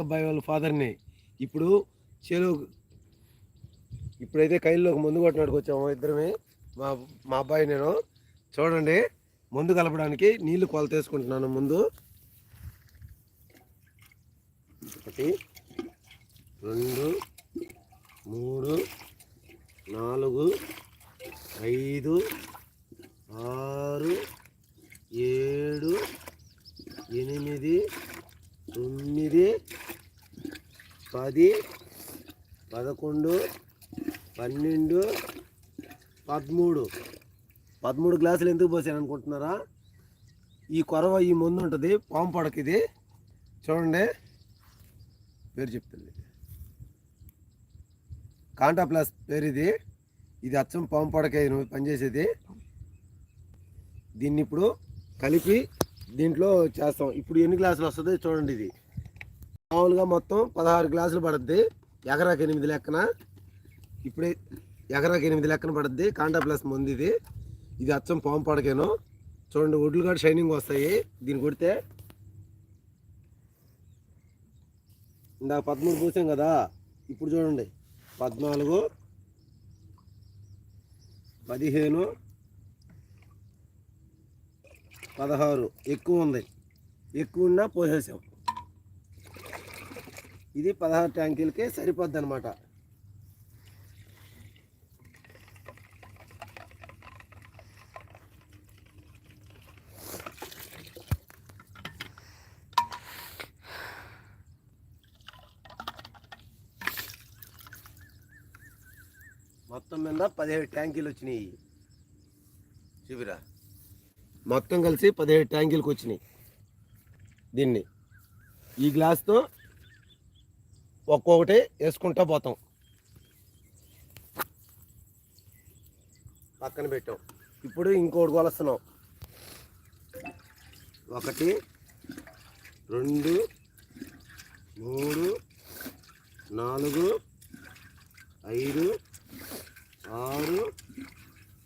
అబ్బాయి వాళ్ళ ఫాదర్ని. ఇప్పుడు చేలో ఇప్పుడైతే కైల్లోకి ముందు కొట్టినాడుకు వచ్చాము ఇద్దరమే. మా మా అబ్బాయి నేను. చూడండి ముందు కలపడానికి నీళ్ళు కొలత వేసుకుంటున్నాను ముందు. ఒకటి రెండు మూడు నాలుగు ఐదు ఆరు ఏడు ఎనిమిది తొమ్మిది పది పదకొండు పన్నెండు పదమూడు. పదమూడు గ్లాసులు ఎందుకు పోసాను అనుకుంటున్నారా? ఈ కొరవ ఈ ముందు ఉంటుంది పాము పడక ఇది చూడండి. పేరు చెప్తుంది. కాంటా ప్లస్ పేరు ఇది ఇది అచ్చం పాము పడక పనిచేసేది. దీన్ని ఇప్పుడు కలిపి దీంట్లో చేస్తాం. ఇప్పుడు ఎన్ని గ్లాసులు వస్తుంది చూడండి ఇది. మామూలుగా మొత్తం పదహారు గ్లాసులు పడుద్ది. ఎకరాకి ఎనిమిది లెక్కన. ఇప్పుడే ఎకరాకి ఎనిమిది లెక్కన పడుద్ది. కాంటా ప్లస్ ముందు ఇది ఇది అచ్చం పాము పడకేను. చూడండి ఒడ్లు కూడా షైనింగ్ వస్తాయి. దీన్ని కొడితే ఇందాక పదమూడు పూసాం కదా. ఇప్పుడు చూడండి పద్నాలుగు పదిహేను పదహారు. ఎక్కువ ఉంది. ఎక్కువ ఉన్నా పోసేసాం. ఇది పదహారు ట్యాంకీలకి సరిపోద్ది అనమాట మొత్తం మీద పదిహేడు ట్యాంకీలు వచ్చినాయి. చూపిరా. మొత్తం కలిసి పదిహేడు ట్యాంకీలకు వచ్చినాయి. దీన్ని. ఈ గ్లాస్తో ఒక్కొక్కటి వేసుకుంటా పోతాం. పక్కన పెట్టాం. ఇప్పుడు ఇంకోటి కొలుస్తున్నాం. ఒకటి రెండు మూడు నాలుగు ఐదు ఆరు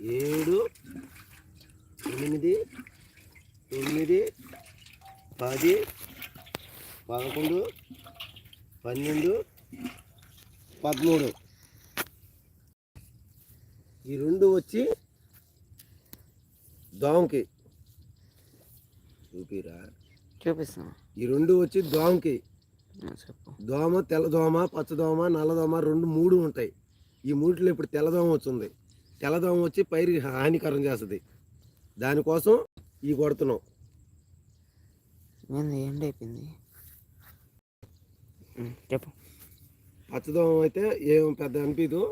ఏడు ఎనిమిది తొమ్మిది పది పదకొండు పన్నెండు పదమూడు. ఈ రెండు వచ్చి దోమకి. చూపిరా. చూపిస్తాను ఈ రెండు వచ్చి దోమకి. చెప్పు. దోమ తెల్లదోమ పచ్చదోమ నల్లదోమ రెండు మూడు ఉంటాయి. ఈ మూడిలో ఇప్పుడు తెల్లదోమ వచ్చింది తెల్లదోమ వచ్చి పైరుకి హానికరం చేస్తుంది. దానికోసం ఈ కొడుతున్నాం. ఎండ్ అయిపోయింది? చెప్పు. పచ్చదోమ అయితే ఏం పెద్ద అనిపించదు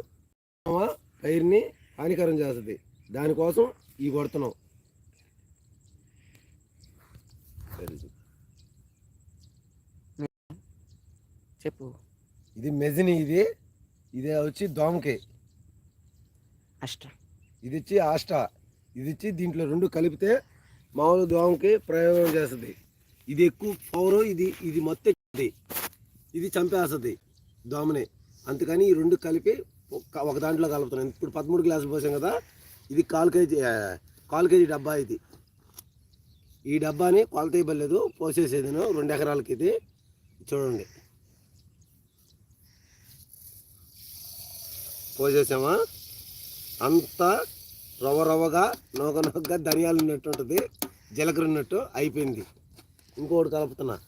పైరుని హానికరం చేస్తుంది. దానికోసం ఈ కొడుతున్నాం. చెప్పు. ఇది మెజిని ఇది. ఇది వచ్చి దోమకి. అష్ట. ఇది వచ్చి ఆష్ట. ఇది వచ్చి దీంట్లో రెండు కలిపితే మామూలు దోమకి ప్రయోగం చేస్తుంది. ఇది ఎక్కువ పవరు ఇది ఇది మొత్తం. ఇది. చంపేస్తుంది దోమని. అందుకని ఈ రెండు కలిపి ఒక ఒక దాంట్లో కలుపుతున్నాను ఇప్పుడు పదమూడు గ్లాసులు పోసాం కదా ఇది కాలు కేజీ కాలు కేజీ డబ్బా ఇది. ఈ డబ్బాని కొలత ఇవ్వలేదు పోసేసేది నేను రెండు ఎకరాలకి ఇది. చూడండి. పోసేసామా అంతా రవ్వ రవ్వగా నొగ నొగ్గ ధనియాలు ఉన్నట్టు ఉంటుంది. జీలకర్ర ఉన్నట్టు అయిపోయింది. ఇంకోటి కలుపుతున్నా.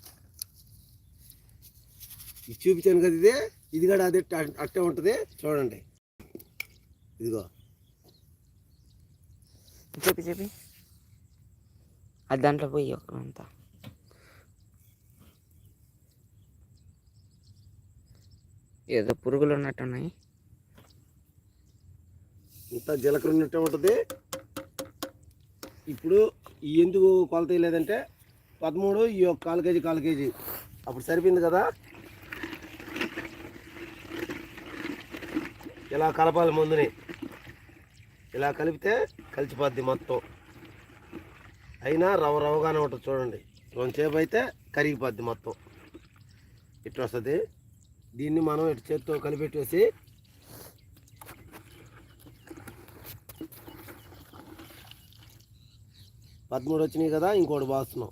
ఇది చూపించాను కదా ఇది? ఇది కూడా అదే అట్టే ఉంటుంది. చూడండి. ఇదిగో. చెప్పి చెప్పి. అది దాంట్లో పోయి అంతా. ఏదో పురుగులు ఉన్నట్టున్నాయి. ఇంత జీలకర్ర ఉన్నట్టే ఉంటుంది. ఇప్పుడు ఎందుకు కొలత లేదంటే పదమూడు ఈ ఒక కాలు కేజీ కాలు కేజీ. అప్పుడు సరిపోయింది కదా? ఇలా కలపాలి ముందుని. ఇలా కలిపితే కలిసిపోద్ది మొత్తం. అయినా రవ రవగానే ఉంటుంది చూడండి. కొంచెంసేపు అయితే కరిగిపోద్ది మొత్తం. ఇట్లా వస్తుంది. దీన్ని మనం ఇటు చేత్తో కలిపెట్టేసి పదమూడు వచ్చినాయి కదా ఇంకోటి బాస్తున్నాం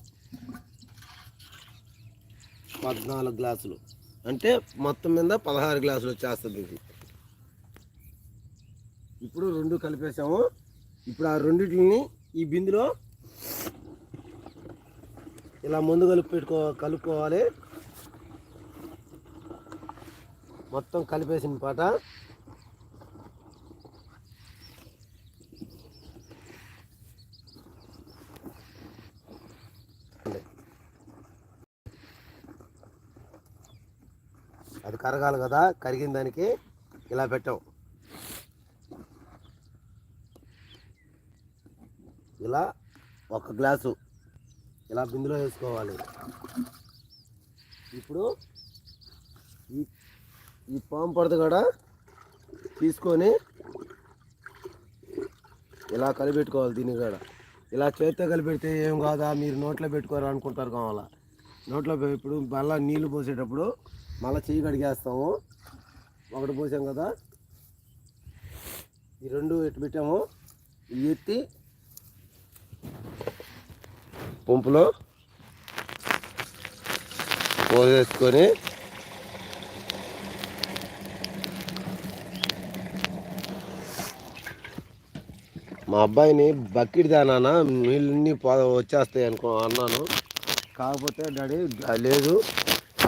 పద్నాలుగు గ్లాసులు. అంటే మొత్తం మీద పదహారు గ్లాసులు వచ్చేస్తుంది ఇది. ఇప్పుడు రెండు కలిపేసాము ఇప్పుడు ఆ రెండింటిని ఈ బిందులో ఇలా ముందు కలిపి పెట్టుకో కలుపుకోవాలి. మొత్తం కలిపేసిన పాట. కరగాలి కదా కరిగిన దానికి ఇలా పెట్టాం. ఇలా ఒక గ్లాసు ఇలా బిందులో వేసుకోవాలి. ఇప్పుడు ఈ ఈ పాము పడదు కూడా తీసుకొని ఇలా కలిపెట్టుకోవాలి దీన్ని కూడా. ఇలా చేతితో కలిపెడితే ఏం కాదా మీరు నోట్లో పెట్టుకోరు అనుకుంటారు కావాలా? నోట్లో ఇప్పుడు మళ్ళీ నీళ్ళు పోసేటప్పుడు మళ్ళీ చెయ్యి కడిగేస్తాము. ఒకటి పోసాం కదా. ఈ రెండు ఎట్టు పెట్టాము. ఇవి ఎత్తి పంపులో పోసేసుకొని మా అబ్బాయిని బకెట్ దానా నీళ్ళన్నీ పో వచ్చేస్తాయి అనుకో అన్నాను. కాకపోతే డాడీ లేదు.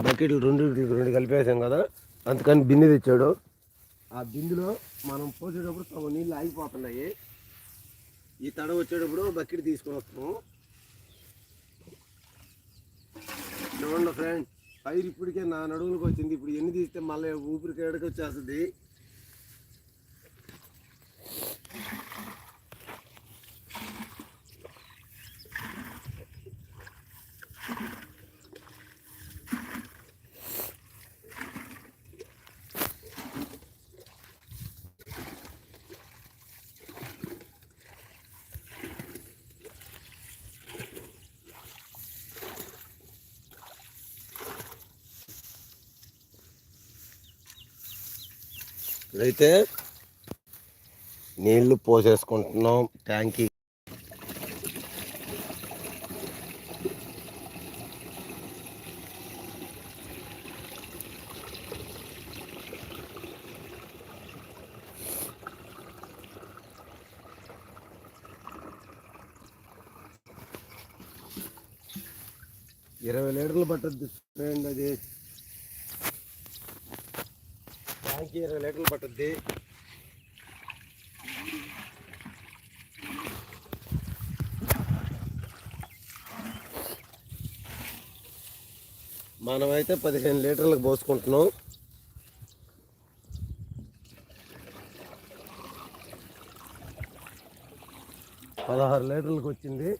బకెట్లు రెండు రెండు కలిపేసాం కదా అందుకని బిందె తెచ్చాడు. ఆ బిందులో మనం పోసేటప్పుడు సగం నీళ్ళు ఆగిపోతున్నాయి. ఈ తడ వచ్చేటప్పుడు బకెట్ తీసుకొని వస్తాము. చూడండి ఫ్రెండ్ పైరు ఇప్పటికే నా నడువులకు వచ్చింది. ఇప్పుడు ఎన్ని తీస్తే మళ్ళీ ఊపిరికి ఎడకొచ్చేస్తుంది అయితే నీళ్ళు పోసేసుకుంటున్నాం ట్యాంకీ. ఇరవై లీటర్లు పట్టద్దు అది. ట్యాంకీ ఇరవై లీటర్లు పట్టుద్ది. మనమైతే పదిహేను లీటర్లకు పోసుకుంటున్నాం. పదహారు లీటర్లకు వచ్చింది.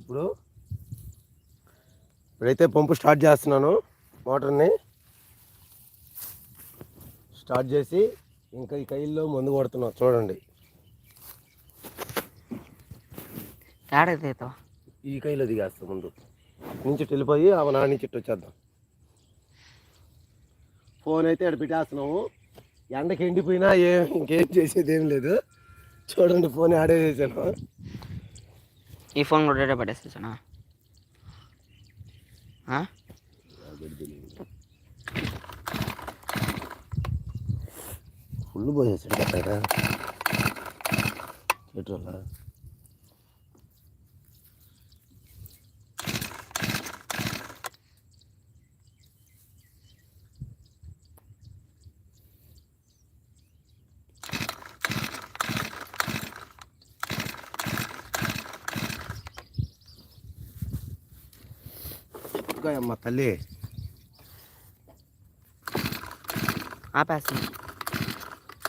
ఇప్పుడు ఇప్పుడైతే పంపు స్టార్ట్ చేస్తున్నాను మోటార్ని. స్టార్ట్ చేసి ఇంకా ఈ కైల్లో మందు కొడుతున్నాం. చూడండి. ఏడైతే ఈ కైలో దిగేస్తాం ముందు. నుంచి వెళ్ళిపోయి ఆ నా నుంచి వచ్చేద్దాం. ఫోన్ అయితే ఇక్కడ పెట్టేస్తున్నాము ఎండకి ఎండిపోయినా ఏం ఇంకేం చేసేది ఏం లేదు. చూడండి ఫోన్ ఆడే చేశాను. ఈ ఫోన్ కూడా డేటా పట్టేసేసానా ఆ? ఫుల్ పోసేసాడు కదా పెట్రోల్? ఇంకా అమ్మ తల్లి. ఆపేస్తున్నా. ఉం?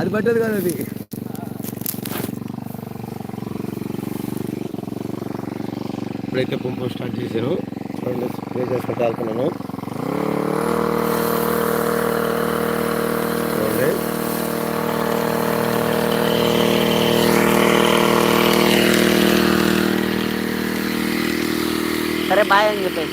అది పట్టేది కాదు అది. ఇప్పుడైతే పంపు స్టార్ట్ చేశాను స్ప్రే చేసుకుంటూ వెళ్తున్నాను సరే బాయ్ అని చెప్పి